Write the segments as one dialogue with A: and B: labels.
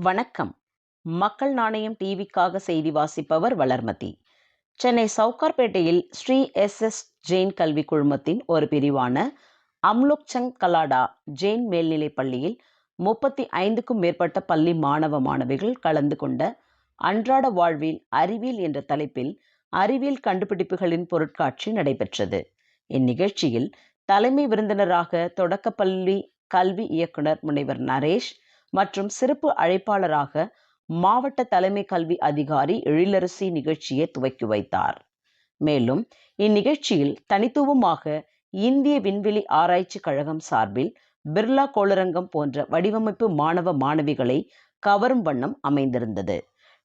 A: வணக்கம். மக்கள் நாணயம் டிவிக்காக செய்தி வாசிப்பவர் வளர்மதி. சென்னை சவுகார்பேட்டையில் ஸ்ரீ எஸ். எஸ். ஜெயின் கல்வி குழுமத்தின் ஒரு பிரிவான அம்லோக்சங் கலாடா ஜெயின் மேல்நிலைப் பள்ளியில் முப்பத்தி ஐந்துக்கும் மேற்பட்ட பள்ளி மாணவ மாணவிகள் கலந்து கொண்ட அன்றாட வாழ்வில் அறிவியல் என்ற தலைப்பில் அறிவியல் கண்டுபிடிப்புகளின் பொருட்காட்சி நடைபெற்றது. இந்நிகழ்ச்சியில் தலைமை விருந்தினராக தொடக்கப்பள்ளி கல்வி இயக்குனர் முனைவர் நரேஷ் மற்றும் சிறப்பு அழைப்பாளராக மாவட்ட தலைமை கல்வி அதிகாரி எழிலரசி நிகழ்ச்சியை துவக்கி வைத்தார். மேலும் இந்நிகழ்ச்சியில் தனித்துவமாக இந்திய விண்வெளி ஆராய்ச்சி கழகம் சார்பில் பிர்லா கோளரங்கம் போன்ற வடிவமைப்பு மாணவ மாணவிகளை கவரும் வண்ணம் அமைந்திருந்தது.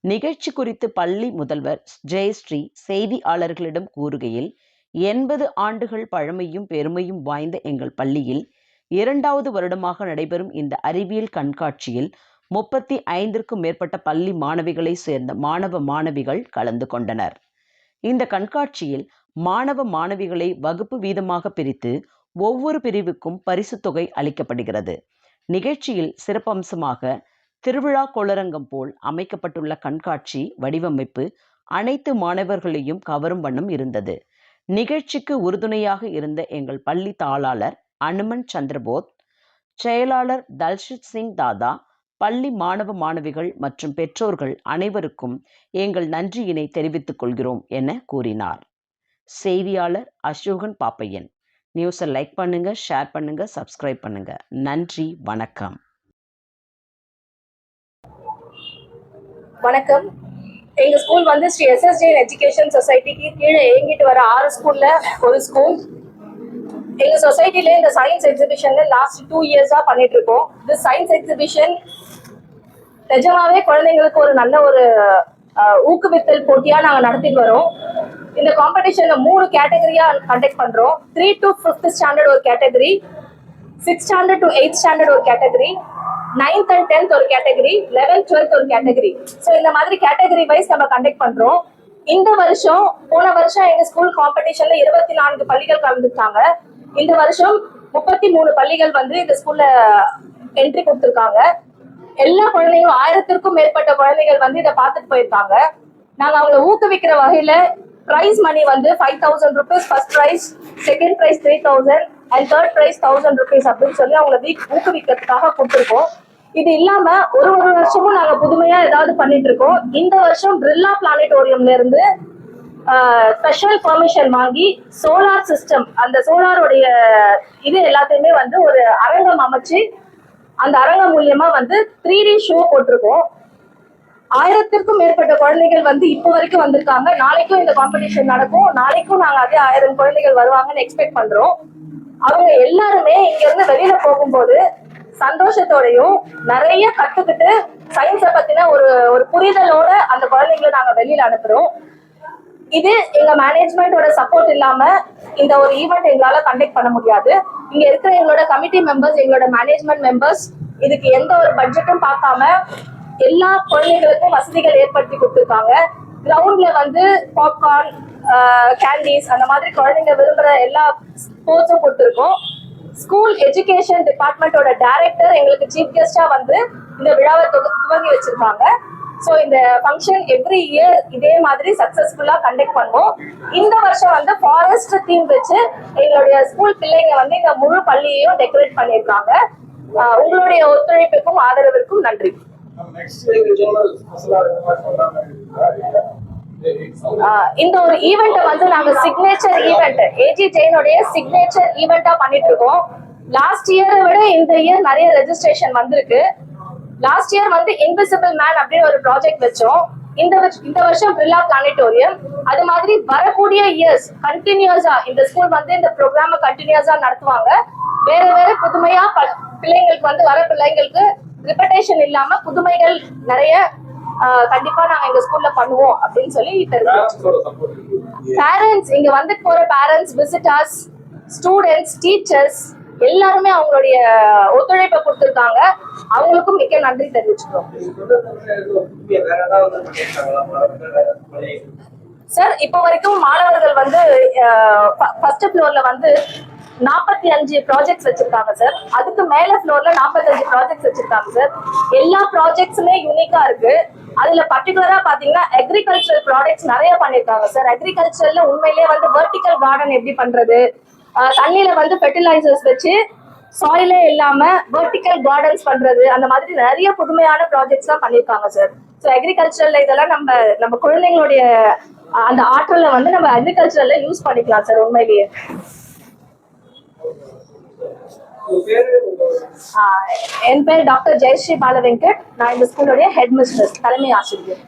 A: நிகழ்ச்சி குறித்து பள்ளி முதல்வர் ஜெயஸ்ரீ செய்தியாளர்களிடம் கூறுகையில் எண்பது ஆண்டுகள் பழமையும் பெருமையும் வாய்ந்த எங்கள் பள்ளியில் இரண்டாவது வருடமாக நடைபெறும் இந்த அறிவியல் கண்காட்சியில் முப்பத்தி ஐந்திற்கும் மேற்பட்ட பள்ளி மாணவிகளை சேர்ந்த மாணவ மாணவிகள் கலந்து கொண்டனர். இந்த கண்காட்சியில் மாணவ மாணவிகளை வகுப்பு வீதமாக பிரித்து ஒவ்வொரு பிரிவுக்கும் பரிசு தொகை அளிக்கப்படுகிறது. நிகழ்ச்சியில் சிறப்பம்சமாக திருவிழா கோளரங்கம் போல் அமைக்கப்பட்டுள்ள கண்காட்சி வடிவமைப்பு அனைத்து மாணவர்களையும் கவரும் வண்ணம் இருந்தது. நிகழ்ச்சிக்கு உறுதுணையாக இருந்த எங்கள் பள்ளி தாளாளர் அனுமன் சந்திரபோத் செயலாளர் தல்ஷித் சிங் தாதா பள்ளி மாணவ மாணவிகள் மற்றும் பெற்றோர்கள் அனைவருக்கும் எங்கள் நன்றியினை தெரிவித்துக் கொள்கிறோம் என கூறினார். செய்தியாளர் அசோகன் பாப்பையன். நியூஸை லைக் பண்ணுங்க ஷேர் பண்ணுங்க சப்ஸ்கிரைப் பண்ணுங்க. நன்றி வணக்கம்.
B: வணக்கம். எங்க ஸ்கூல் வந்து ஸ்ரீ எஸ்எஸ்ஜே எஜுகேஷன் சொசைட்டிக்கு கீழே இயங்கிட்டு வர ஆறு ஸ்கூல்ல ஒரு ஸ்கூல். எங்க சொசைட்டில இந்த சயின்ஸ் எக்ஸிபிஷன்ல லாஸ்ட் டூ இயர்ஸா பண்ணிட்டு இருக்கோம் இந்த சயின்ஸ் எக்ஸிபிஷன் நிஜமாவே குழந்தைங்களுக்கு ஒரு நல்ல ஒரு ஊக்குவித்தல் போட்டியா நாங்க நடத்திட்டு வரோம். இந்த காம்படிஷன்ல மூணு கேட்டகரியா கண்டக்ட் பண்றோம். த்ரீ டு ஃபிஃப்த் ஸ்டாண்டர்ட் ஒரு category six standard to eight standard ஒரு கேட்டகரி நைன்த் அண்ட் டென்த் ஒரு கேட்டகரி லெவன்த் டுவெல்த் ஒரு கேட்டகரி ஸோ இந்த மாதிரி கேட்டகரி வைஸ் நம்ம கண்டக்ட் பண்றோம். இந்த வருஷம் போன வருஷம் எங்க ஸ்கூல் காம்படிஷன்ல இருபத்தி நான்கு பள்ளிகள் கலந்துட்டாங்க இந்த வருஷம் முப்பத்தி மூணு பள்ளிகள் வந்து இந்த ஸ்கூல்ல என்ட்ரி கொடுத்துருக்காங்க. எல்லா குழந்தைகளும் ஆயிரத்திற்கும் மேற்பட்ட குழந்தைகள் வந்து இதை பார்த்துட்டு போயிருக்காங்க. நாங்க அவங்கள ஊக்குவிக்கிற வகையில பிரைஸ் மணி வந்து five thousand rupees first prize second prize three thousand and third prize thousand rupees அப்படின்னு சொல்லி அவங்கள வீக் ஊக்குவிக்கிறதுக்காக கொடுத்துருக்கோம். இது இல்லாம ஒரு ஒரு வருஷமும் நாங்க புதுமையா ஏதாவது பண்ணிட்டு இருக்கோம். இந்த வருஷம் பிர்லா பிளானட்டோரியம்ல இருந்து ஸ்பெஷல் பெர்மிஷன் வாங்கி சோலார் சிஸ்டம் அந்த சோலாருடைய இது எல்லாத்தையுமே வந்து ஒரு அரங்கம் அமைச்சு அந்த அரங்கம் மூலியமா வந்து த்ரீ டி ஷோ போட்டிருக்கோம். ஆயிரத்திற்கும் மேற்பட்ட குழந்தைகள் வந்து இப்போ வரைக்கும் வந்திருக்காங்க. நாளைக்கும் இந்த காம்படிஷன் நடக்கும். நாளைக்கும் நாங்க அதே ஆயிரம் குழந்தைகள் வருவாங்கன்னு எக்ஸ்பெக்ட் பண்றோம். அவங்க எல்லாருமே இங்க இருந்து வெளியில போகும்போது சந்தோஷத்தோடையும் நிறைய கத்துக்கிட்டு சயின்ஸை பத்தின ஒரு ஒரு புரிதலோட அந்த குழந்தைங்களை நாங்க வெளியில அனுப்புறோம். இது எங்க மேனேஜ்மெண்டோட சப்போர்ட் இல்லாம இந்த ஒரு ஈவெண்ட் எங்களால கண்டக்ட் பண்ண முடியாது. இங்க இருக்கிற எங்களோட கமிட்டி மெம்பர்ஸ் எங்களோட மேனேஜ்மெண்ட் மெம்பர்ஸ் இதுக்கு எந்த ஒரு பட்ஜெட்டும் பார்க்காம எல்லா குழந்தைகளுக்கும் வசதிகள் ஏற்படுத்தி கொடுத்துருக்காங்க. கிரவுண்ட்ல வந்து பாப்கார்ன் கேண்டீஸ் அந்த மாதிரி குழந்தைங்க விரும்புற எல்லா ஸ்போர்ட்ஸும் கொடுத்துருக்கோம். ஸ்கூல் எஜுகேஷன் டிபார்ட்மெண்டோட டைரக்டர் எங்களுக்கு சீஃப் கெஸ்டா வந்து இந்த விழாவை துவ- துவங்கி வச்சிருக்காங்க. ஸோ இந்த ஃபங்க்ஷன் எவ்ரி இயர் இதே மாதிரி சக்ஸஸ்ஃபுல்லாக கண்டக்ட் பண்ணுவோம் இந்த வருஷம் வந்து ஃபாரஸ்ட் தீம் வச்சு எங்களுடைய ஸ்கூல் பிள்ளைங்க வந்து இந்த முழு பள்ளியையும் டெக்கரேட் பண்ணியிருக்காங்க. உங்களுடைய ஒத்துழைப்புக்கும் ஆதரவிற்கும் நன்றி.
C: இந்த
B: ஒரு ஈவெண்ட்டை வந்து நாங்க சிக்னேச்சர் ஈவெண்ட் ஏஜி ஜெயினுடைய சிக்னேச்சர் ஈவெண்ட்டா பண்ணிட்டு இருக்கோம். லாஸ்ட் இயரை விட இந்த இயர் நிறைய ரெஜிஸ்ட்ரேஷன் வந்திருக்கு. லாஸ்ட் இயர் வந்து இன்விசிபிள் மேன் அப்படின்னு ஒரு ப்ராஜெக்ட் வச்சோம். இந்த இந்த வருஷம் பிர்லா பிளானட்டோரியம் அது மாதிரி வரக்கூடிய இயர்ஸ் கண்டினியூஸா இந்த ஸ்கூல் வந்து இந்த ப்ரோக்ராம கண்டினியூஸா நடத்துவாங்க. வேற வேற புதுமையா பிள்ளைங்களுக்கு வந்து வர பிள்ளைங்களுக்கு ரிப்படேஷன் இல்லாம புதுமைகள் நிறைய கண்டிப்பா நாங்க எங்க ஸ்கூல்ல பண்ணுவோம் அப்படின்னு சொல்லி பேரண்ட்ஸ் இங்க வந்து போற பேரண்ட்ஸ் விசிட்டர்ஸ் ஸ்டூடெண்ட்ஸ் டீச்சர்ஸ் எல்லாருமே அவங்களுடைய ஒத்துழைப்பை கொடுத்துருக்காங்க. அவங்களுக்கும் மிக்க நன்றி தெரிவிச்சுக்கிறோம். சார் இப்போ வரைக்கும் மாணவர்கள் வந்து ஃபர்ஸ்ட் ஃப்ளோர்ல வந்து நாற்பத்தி அஞ்சு ப்ராஜெக்ட்ஸ் வச்சிருக்காங்க சார் அதுக்கு மேல ஃப்ளோர்ல நாற்பத்தஞ்சு ப்ராஜெக்ட்ஸ் வச்சிருக்காங்க சார் எல்லா ப்ராஜெக்ட்ஸுமே யூனிக்கா இருக்கு. அதுல பர்டிகுலரா பாத்தீங்கன்னா அக்ரிகல்ச்சரல் ப்ராடக்ட்ஸ் நிறைய பண்ணிருக்காங்க சார் அக்ரிகல்ச்சர்ல உண்மையிலேயே வந்து வெர்டிக்கல் கார்டன் எப்படி பண்றது? தண்ணியில வந்து ஃபெர்டிலைசர்ஸ் வச்சு சாயிலே இல்லாம வெர்டிக்கல் கார்டன்ஸ் பண்றது அந்த மாதிரி நிறைய புதுமையான ப்ராஜெக்ட்ஸ் எல்லாம் பண்ணிருக்காங்க சார் ஸோ அக்ரிகல்ச்சர்ல இதெல்லாம் நம்ம நம்ம குழந்தைங்களுடைய அந்த ஆற்றலை வந்து நம்ம அக்ரிகல்ச்சர்ல யூஸ் பண்ணிக்கலாம் சார் உண்மையிலேயே. என் பேர் டாக்டர் ஜெயஸ்ரீ பாலவெங்கட். நான் இந்த ஸ்கூலுடைய ஹெட் மிஸ்ட்ரஸ் தலைமை ஆசிரியர்.